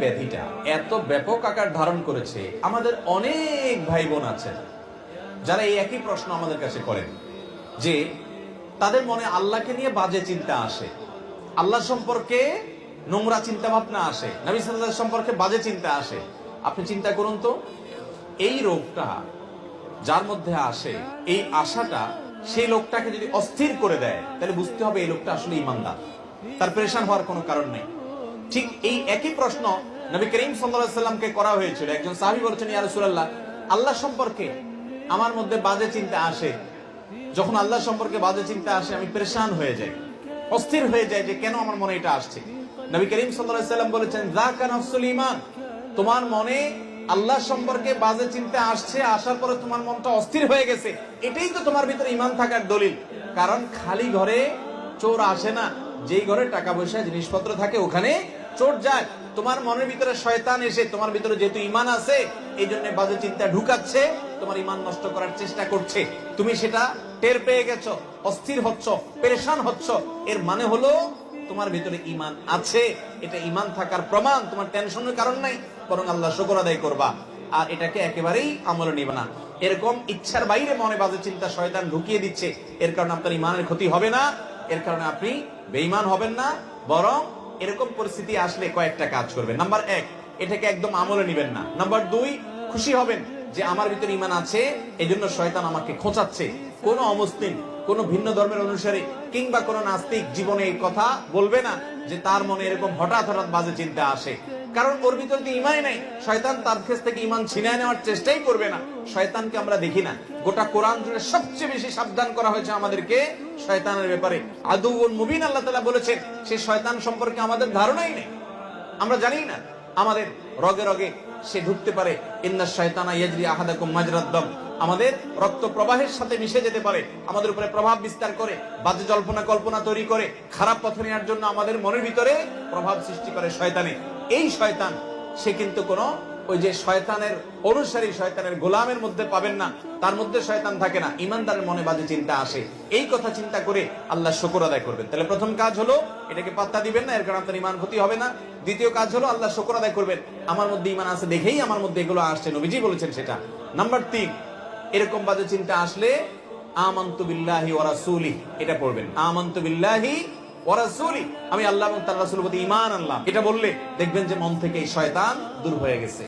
ব্যাধিটা এত ব্যাপক আকার ধারণ করেছে, আমাদের অনেক ভাই বোন আছেন, যারা এই একই প্রশ্ন আমাদের কাছে করেন, যে তাদের মনে আল্লাহকে নিয়ে বাজে চিন্তা আসে, আল্লাহ সম্পর্কে নোংরা চিন্তা ভাবনা আসে, নবী সাল্লাহ সম্পর্কে বাজে চিন্তা আসে। আপনি চিন্তা করুন তো, এই রোগটা যার মধ্যে আসে, এই আশাটা সেই লোকটাকে যদি অস্থির করে দেয়, তাহলে বুঝতে হবে এই লোকটা আসলে ইমানদার, তার পরেশান হওয়ার কোনো কারণ নেই। ঠিক এই একই প্রশ্ন নবী করিম সাল্লাল্লাহু সাল্লামকে করা হয়েছিল। একজন সাহাবী বলেছেন, ইয়া রাসূলুল্লাহ, আল্লাহ সম্পর্কে আমার মধ্যে বাজে চিন্তা আসে। যখন আল্লাহ সম্পর্কে বাজে চিন্তা আসে, আমি পরেশান হয়ে যাই, অস্থির হয়ে যায় যে কেন আমার মনে এটা আসছে? নবী করিম সাল্লাল্লাহু সাল্লাম বলেছেন, যাকা নাফসুল ঈমান, তোমার মনে আল্লাহ সম্পর্কে বাজে চিন্তা আসছে, আসার পরে তোমার মনটা অস্থির হয়ে গেছে। এটাই তো তোমার ভিতরে ইমান থাকার দলিল। কারণ খালি ঘরে চোর আসে না, যেই ঘরে টাকা পয়সা, জিনিসপত্র থাকে, ওখানে চোর যায়, তোমার মনের ভিতরে শয়তান এসে তোমার ভিতরে যেহেতু ইমান আছে এই জন্য বাজে চিন্তা ঢুকাচ্ছে, তোমার ইমান নষ্ট করার চেষ্টা করছে। তুমি সেটা টের পেয়ে গেছো, অস্থির হচ্ছ, পেরেশান হচ্ছ। এর মানে হলো তোমার ভিতরে ইমান আছে। এটা ইমান থাকার প্রমাণ, তোমার টেনশনের কারণ নাই, বরং আল্লাহ শুকর আদায় করবা। আর এটাকে একেবারেই আমলে নিবে না। এরকম ইচ্ছার বাইরে মনে বাজে চিন্তা শয়তান ঢুকিয়ে দিচ্ছে, এর কারণে আপনার ইমানের ক্ষতি হবে না, এর কারণে আপনি বেঈমান হবেন না, বরং এরকম পরিস্থিতি আসলে কয়েকটা কাজ করবেন নাম্বার এক, এটাকে একদম আমলে নিবেন না। নাম্বার দুই, খুশি হবেন যে আমার ভিতরে ইমান আছে এই জন্য শয়তান আমাকে খোঁচাচ্ছে। কোন অমুসলিম, কোন ভিন্ন ধর্মের অনুসারে কিংবা কোন নাস্তিক জীবনে এই কথা বলবে না যে তার মনে এরকম হঠাৎ হঠাৎ বাজে চিন্তা আসে। কারণ ওর ভিতরে তো ইমানই নাই। শয়তান তার কাছ থেকে ইমান ছিনায় নেওয়ার চেষ্টাই করবে না। শয়তানকে আমরা দেখি না। গোটা কোরআন জুড়ে সবচেয়ে বেশি সাবধান করা হয়েছে আমাদেরকে শয়তানের ব্যাপারে। আদৌ মুবিন আল্লাহ তালা বলেছেন, সে শয়তান সম্পর্কে আমাদের ধারণাই নেই। আমরা জানি না। আমাদের রগে রগে সে ঢুকতে পারে। ইন্না শয়তানা ইয়াজরি আহাদাকুম মাজরাদ্দম আমাদের রক্ত প্রবাহের সাথে মিশে যেতে পারে। আমাদের উপরে প্রভাব বিস্তার করে, বাজে জল্পনা কল্পনা তৈরি করে, খারাপ পথে নেওয়ার জন্য আমাদের মনের ভিতরে প্রভাব সৃষ্টি করে শয়তানে। এই শয়তান, সে কিন্তু কোন ওই যে শয়তানের, অনুসারী শয়তানের গোলামের মধ্যে পাবেন না। তার মধ্যে শয়তান থাকে না। ইমানদারের মনে বাজে চিন্তা আসে। এই কথা চিন্তা করে আল্লাহ শকর আদায় করবেন। তাহলে প্রথম কাজ হলো, এটাকে পাত্তা দিবেন না, এর কারণে আপনার ইমান ক্ষতি হবে না। দ্বিতীয় কাজ হলো, আল্লাহ শকর আদায় করবেন। আমার মধ্যে ইমান আছে দেখেই আমার মধ্যে এগুলো আসছে, নবীজি বলেছেন সেটা। নাম্বার তিন, এরকম বাজে চিন্তা আসলে, আমন্তু বিল্লাহি রাসূলি এটা পড়বেন। আমন্তু বিল্লাহি আমি আল্লাহ এবং তার রাসুল প্রতি ইমান আনলাম। এটা বললে দেখবেন যে মন থেকে এই শয়তান দূর হয়ে গেছে।